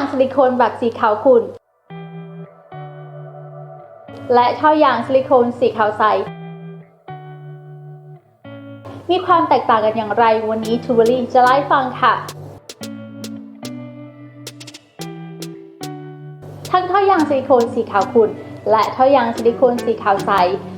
างซิลิโคนแบบสีขาวขุ่น และท่อยางซิลิโคนสีขาวใส มีความแตกต่างกันอย่างไร วันนี้ทูเบอรี่จะไล่ฟังค่ะ ทั้งท่อยางซิลิโคนสีขาวขุ่น และท่อยางซิลิโคนสีขาวใส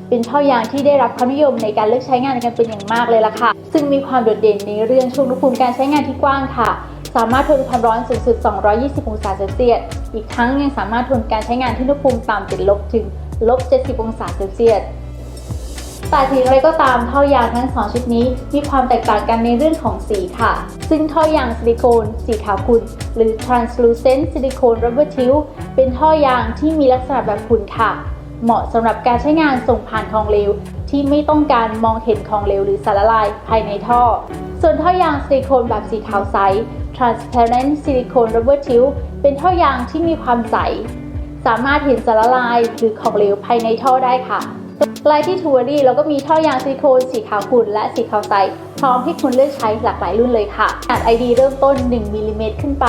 เป็นท่อยางที่ได้รับความนิยมในการเลือกใช้งานกันเป็นอย่างมากเลยล่ะค่ะ ซึ่งมีความโดดเด่นในเรื่องช่วงอุณหภูมิการใช้งานที่กว้างค่ะ สามารถทนความร้อนสูงสุด 220 องศาเซลเซียส อีกทั้งยังสามารถทนการใช้งานที่อุณหภูมิต่ำติดลบถึงลบ 70 องศาเซลเซียส แต่ถึงไรก็ตามท่อยางทั้งสองชนิดนี้ มีความแตกต่างกันในเรื่องของสีค่ะ ซึ่งท่อยางซิลิโคนสีขาวขุ่นหรือ translucent silicone rubber tube เป็นท่อยางที่มีลักษณะแบบขุ่นค่ะ เหมาะสำหรับการใช้งานส่งผ่านของเหลวที่ไม่ต้องการมองเห็นของเหลวหรือสารละลายภายในท่อ ส่วนท่อยางซิลิโคนแบบสีขาวใส transparent silicone rubber tube เป็นท่อยางที่มีความใส สามารถเห็นสารละลายหรือของเหลวภายในท่อได้ค่ะลายที่ทูวอรี่เราก็มีท่อยางซิลิโคนสีขาวขุ่นและสีขาวใส พร้อมให้คุณเลือกใช้หลากหลายรุ่นเลยค่ะขนาด ID เริ่มต้น 1มิลลิเมตรขึ้นไป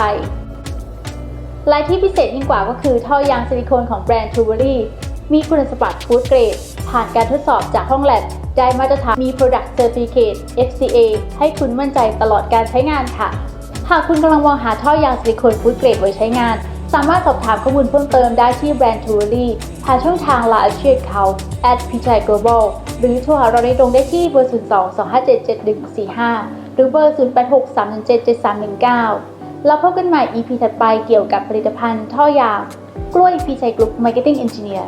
ลายที่พิเศษยิ่งกว่าก็คือท่อยางซิลิโคนของแบรนด์ทูวอรี่ มีคุณสมบัติฟู้ดเกรด ผ่านการทดสอบจากห้องแลบ ได้มาตรฐานมี Product Certificate FCA ให้คุณมั่นใจตลอดการใช้งานค่ะ หากคุณกำลังมองหาท่อยางซิลิโคนฟู้ดเกรดไว้ใช้งาน สามารถสอบถามข้อมูลเพิ่มเติมได้ที่แบรนด์ทูรี่ผ่านช่องทาง Line ชื่อเขา at p j global หรือโทรหาเราในตรงได้ที่เบอร์ 02 257 7145 หรือเบอร์ 086 317 7319แล้วพบกันใหม่ EP ถัดไปเกี่ยวกับผลิตภัณฑ์ท่อยางกล้วย p j Group Marketing Engineer